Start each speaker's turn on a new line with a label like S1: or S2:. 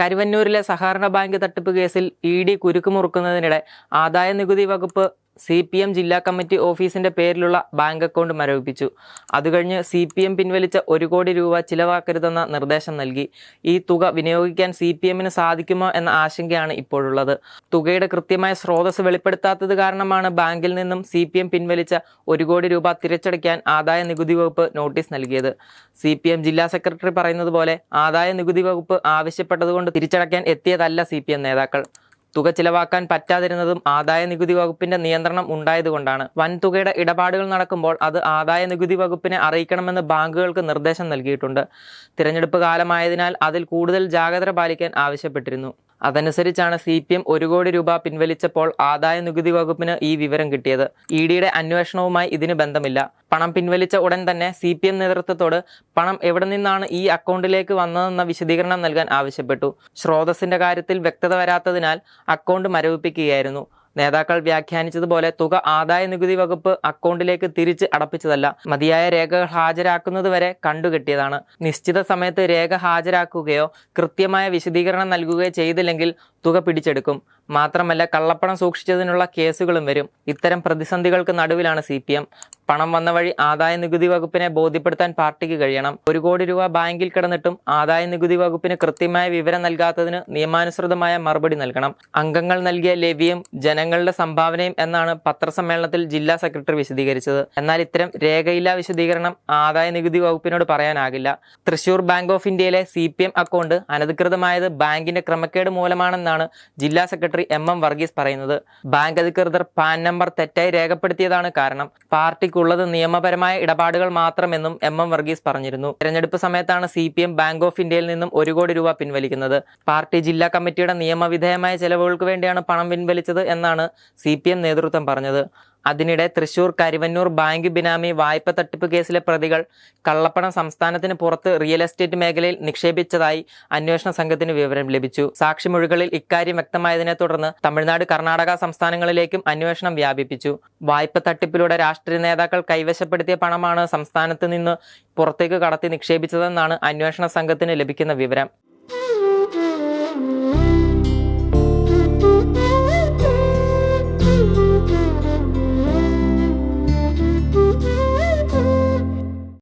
S1: കരുവന്നൂരിലെ സഹകരണ ബാങ്ക് തട്ടിപ്പ് കേസിൽ ഇ ഡി കുരുക്കുമുറുക്കുന്നതിനിടെ ആദായ നികുതി വകുപ്പ് സി പി എം ജില്ലാ കമ്മിറ്റി ഓഫീസിന്റെ പേരിലുള്ള ബാങ്ക് അക്കൗണ്ട് മരവിപ്പിച്ചു. അതുകഴിഞ്ഞ് സി പി എം പിൻവലിച്ച ഒരു കോടി രൂപ ചിലവാക്കരുതെന്ന നിർദ്ദേശം നൽകി. ഈ തുക വിനിയോഗിക്കാൻ സി പി എമ്മിന് സാധിക്കുമോ എന്ന ആശങ്കയാണ് ഇപ്പോഴുള്ളത്. തുകയുടെ കൃത്യമായ സ്രോതസ് വെളിപ്പെടുത്താത്തത് കാരണമാണ് ബാങ്കിൽ നിന്നും സി പി എം പിൻവലിച്ച ഒരു കോടി രൂപ തിരിച്ചടയ്ക്കാൻ ആദായ നികുതി വകുപ്പ് നോട്ടീസ് നൽകിയത്. സി പി എം ജില്ലാ സെക്രട്ടറി പറയുന്നത് പോലെ ആദായ നികുതി വകുപ്പ് ആവശ്യപ്പെട്ടതുകൊണ്ട് തിരിച്ചടയ്ക്കാൻ എത്തിയതല്ല സി പി എം നേതാക്കൾ. തുക ചിലവാക്കാൻ പറ്റാതിരുന്നതും ആദായ നികുതി വകുപ്പിന്റെ നിയന്ത്രണം ഉണ്ടായതുകൊണ്ടാണ്. വൻതുകയുടെ ഇടപാടുകൾ നടക്കുമ്പോൾ അത് ആദായ നികുതി വകുപ്പിനെ അറിയിക്കണമെന്ന് ബാങ്കുകൾക്ക് നിർദ്ദേശം നൽകിയിട്ടുണ്ട്. തിരഞ്ഞെടുപ്പ് കാലമായതിനാൽ അതിൽ കൂടുതൽ ജാഗ്രത പാലിക്കാൻ ആവശ്യപ്പെട്ടിരുന്നു. അതനുസരിച്ചാണ് സി പി എം ഒരു കോടി രൂപ പിൻവലിച്ചപ്പോൾ ആദായ നികുതി വകുപ്പിന് ഈ വിവരം കിട്ടിയത്. ഇ ഡിയുടെ അന്വേഷണവുമായി ഇതിന് ബന്ധമില്ല. പണം പിൻവലിച്ച ഉടൻ തന്നെ സി പി എം നേതൃത്വത്തോട് പണം എവിടെ നിന്നാണ് ഈ അക്കൗണ്ടിലേക്ക് വന്നതെന്ന വിശദീകരണം നൽകാൻ ആവശ്യപ്പെട്ടു. സ്രോതസ്സിന്റെ കാര്യത്തിൽ വ്യക്തത വരാത്തതിനാൽ അക്കൗണ്ട് മരവിപ്പിക്കുകയായിരുന്നു. നേതാക്കൾ വ്യാഖ്യാനിച്ചതുപോലെ തുക ആദായ നികുതി വകുപ്പ് അക്കൗണ്ടിലേക്ക് തിരിച്ച് അടപ്പിച്ചതല്ല. മതിയായ രേഖകൾ ഹാജരാക്കുന്നതുവരെ കണ്ടുകെട്ടിയതാണ്. നിശ്ചിത സമയത്ത് രേഖ ഹാജരാക്കുകയോ കൃത്യമായ വിശദീകരണം നൽകുകയോ ചെയ്തില്ലെങ്കിൽ തുക പിടിച്ചെടുക്കും. മാത്രമല്ല കള്ളപ്പണം സൂക്ഷിച്ചതിനുള്ള കേസുകളും വരും. ഇത്തരം പ്രതിസന്ധികൾക്ക് നടുവിലാണ് സി പണം വന്ന വഴി ആദായ നികുതി വകുപ്പിനെ ബോധ്യപ്പെടുത്താൻ പാർട്ടിക്ക് കഴിയണം. ഒരു കോടി രൂപ ബാങ്കിൽ കിടന്നിട്ടും ആദായ നികുതി വകുപ്പിന് കൃത്യമായ വിവരം നൽകാത്തതിന് നിയമാനുസൃതമായ മറുപടി നൽകണം. അംഗങ്ങൾ നൽകിയ ലെവിയും ജനങ്ങളുടെ സംഭാവനയും എന്നാണ് പത്രസമ്മേളനത്തിൽ ജില്ലാ സെക്രട്ടറി വിശദീകരിച്ചത്. എന്നാൽ ഇത്തരം രേഖയില്ലാ വിശദീകരണം ആദായ നികുതി വകുപ്പിനോട് പറയാനാകില്ല. തൃശൂർ ബാങ്ക് ഓഫ് ഇന്ത്യയിലെ സി പി എം അക്കൗണ്ട് അനധികൃതമായത് ബാങ്കിന്റെ ക്രമക്കേട് മൂലമാണെന്നാണ് ജില്ലാ സെക്രട്ടറി എം എം വർഗീസ് പറയുന്നത്. ബാങ്ക് അധികൃതർ പാൻ നമ്പർ തെറ്റായി രേഖപ്പെടുത്തിയതാണ് കാരണം. പാർട്ടിക്കുള്ളത് നിയമപരമായ ഇടപാടുകൾ മാത്രമെന്നും എം എം വർഗീസ് പറഞ്ഞിരുന്നു. തെരഞ്ഞെടുപ്പ് സമയത്താണ് C P M bank of ഇന്ത്യയിൽ നിന്നും ഒരു കോടി രൂപ പിൻവലിക്കുന്നത്. പാർട്ടി ജില്ലാ കമ്മിറ്റിയുടെ നിയമവിധേയമായ ചെലവുകൾക്ക് വേണ്ടിയാണ് പണം പിൻവലിച്ചത് എന്നാണ് സി നേതൃത്വം പറഞ്ഞത്. അതിനിടെ തൃശൂർ കരിവന്നൂർ ബാങ്ക് ബിനാമി വായ്പ തട്ടിപ്പ് കേസിലെ പ്രതികൾ കള്ളപ്പണം സംസ്ഥാനത്തിന് പുറത്ത് റിയൽ എസ്റ്റേറ്റ് മേഖലയിൽ നിക്ഷേപിച്ചതായി അന്വേഷണ സംഘത്തിന് വിവരം ലഭിച്ചു. സാക്ഷിമൊഴികളിൽ ഇക്കാര്യം വ്യക്തമായതിനെ തുടർന്ന് തമിഴ്നാട് കർണാടക സംസ്ഥാനങ്ങളിലേക്കും അന്വേഷണം വ്യാപിപ്പിച്ചു. വായ്പ തട്ടിപ്പിലൂടെ രാഷ്ട്രീയ നേതാക്കൾ കൈവശപ്പെടുത്തിയ പണമാണ് സംസ്ഥാനത്ത് നിന്ന് പുറത്തേക്ക് കടത്തി നിക്ഷേപിച്ചതെന്നാണ് അന്വേഷണ സംഘത്തിന് ലഭിക്കുന്ന വിവരം.